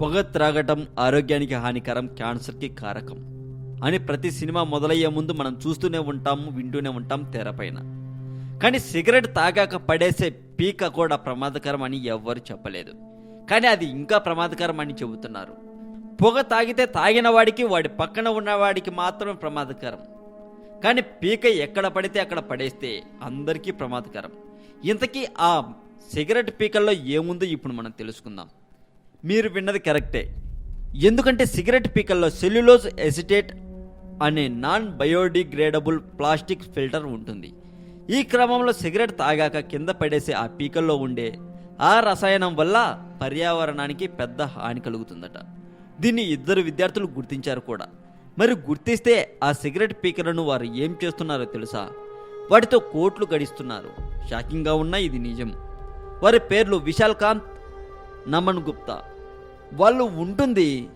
పొగ త్రాగటం ఆరోగ్యానికి హానికరం క్యాన్సర్కి కారకం అని ప్రతి సినిమా మొదలయ్యే ముందు మనం చూస్తూనే ఉంటాం వింటూనే ఉంటాం తెరపైన కానీ సిగరెట్ తాగాక పడేసే పీక కూడా ప్రమాదకరం అని ఎవ్వరు చెప్పలేదు. కానీ అది ఇంకా ప్రమాదకరం అని చెబుతున్నారు. పొగ తాగితే తాగిన వాడికి వాడి పక్కన ఉన్నవాడికి మాత్రమే ప్రమాదకరం. కానీ పీక ఎక్కడ పడితే అక్కడ పడేస్తే అందరికీ ప్రమాదకరం. ఇంతకీ ఆ సిగరెట్ పీకల్లో ఏముందో ఇప్పుడు మనం తెలుసుకుందాం. మీరు విన్నది కరెక్టే. ఎందుకంటే సిగరెట్ పీకల్లో సెల్యులోజ్ ఎసిటేట్ అనే నాన్ బయోడిగ్రేడబుల్ ప్లాస్టిక్ ఫిల్టర్ ఉంటుంది. ఈ క్రమంలో సిగరెట్ తాగాక కింద పడేసే ఆ పీకల్లో ఉండే ఆ రసాయనం వల్ల పర్యావరణానికి పెద్ద హాని కలుగుతుందట. దీన్ని ఇద్దరు విద్యార్థులు గుర్తించారు కూడా. మరి గుర్తిస్తే ఆ సిగరెట్ పీకలను వారు ఏం చేస్తున్నారో తెలుసా? వాటితో కోట్లు గడిస్తున్నారు. షాకింగ్గా ఉన్న ఇది నిజం. వారి పేర్లు విశాల్ కాంత్ నమన్ గుప్తా. వాళ్ళు ఉంటుంది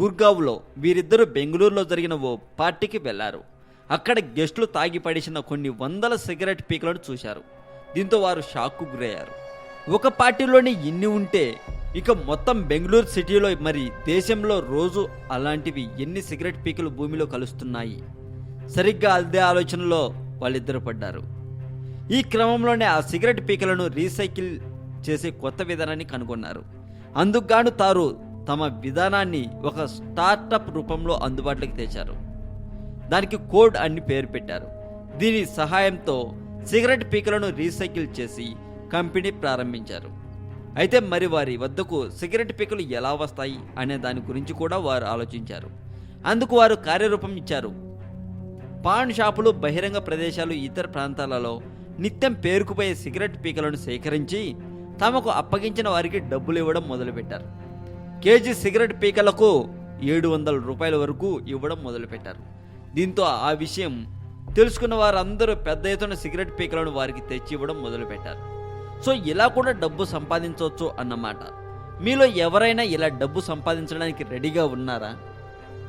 గుర్గావ్లో. వీరిద్దరూ బెంగళూరులో జరిగిన ఓ పార్టీకి వెళ్ళారు. అక్కడ గెస్టులు తాగి పడేసిన కొన్ని వందల సిగరెట్ పీకలను చూశారు. దీంతో వారు షాక్కు గురయ్యారు. ఒక పార్టీలోనే ఇన్ని ఉంటే ఇక మొత్తం బెంగళూరు సిటీలో మరి దేశంలో రోజు అలాంటివి ఎన్ని సిగరెట్ పీకలు భూమిలో కలుస్తున్నాయి? సరిగ్గా అదే ఆలోచనలో వాళ్ళిద్దరు పడ్డారు. ఈ క్రమంలోనే ఆ సిగరెట్ పీకలను రీసైకిల్ చేసే కొత్త విధానాన్ని కనుగొన్నారు. అందుకుగాను తారు తమ విధానాన్ని ఒక స్టార్టప్ రూపంలో అందుబాటులోకి తెచ్చారు. దానికి కోడ్ అని పేరు పెట్టారు. దీని సహాయంతో సిగరెట్ పీకలను రీసైకిల్ చేసి కంపెనీ ప్రారంభించారు. అయితే మరి వారి వద్దకు సిగరెట్ పీకలు ఎలా వస్తాయి అనే దాని గురించి కూడా వారు ఆలోచించారు. అందుకు వారు కార్యరూపం ఇచ్చారు. పాన్ షాపులు బహిరంగ ప్రదేశాలు ఇతర ప్రాంతాలలో నిత్యం పేరుకుపోయే సిగరెట్ పీకలను సేకరించి తమకు అప్పగించిన వారికి డబ్బులు ఇవ్వడం మొదలుపెట్టారు. కేజీ సిగరెట్ పీకలకు ఏడు వందల రూపాయల వరకు ఇవ్వడం మొదలుపెట్టారు. దీంతో ఆ విషయం తెలుసుకున్న వారందరూ పెద్ద ఎత్తున సిగరెట్ పీకలను వారికి తెచ్చి ఇవ్వడం మొదలుపెట్టారు. సో ఇలా కూడా డబ్బు సంపాదించవచ్చు అన్నమాట మీలో ఎవరైనా ఇలా డబ్బు సంపాదించడానికి రెడీగా ఉన్నారా?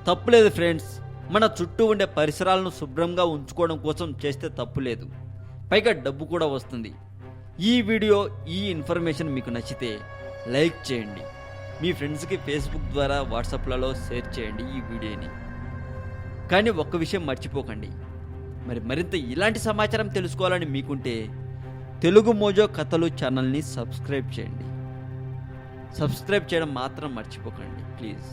తప్పులేదు ఫ్రెండ్స్. మన చుట్టూ ఉండే పరిసరాలను శుభ్రంగా ఉంచుకోవడం కోసం చేస్తే తప్పులేదు పైగా డబ్బు కూడా వస్తుంది. ఈ వీడియో ఈ ఇన్ఫర్మేషన్ మీకు నచ్చితే లైక్ చేయండి. మీ ఫ్రెండ్స్కి ఫేస్బుక్ ద్వారా వాట్సాప్లలో షేర్ చేయండి ఈ వీడియోని. కానీ ఒక్క విషయం మర్చిపోకండి. మరి మరింత ఇలాంటి సమాచారం తెలుసుకోవాలని మీకుంటే తెలుగు మోజో కథలు ఛానల్ని సబ్స్క్రైబ్ చేయండి. సబ్స్క్రైబ్ చేయడం మాత్రం మర్చిపోకండి ప్లీజ్.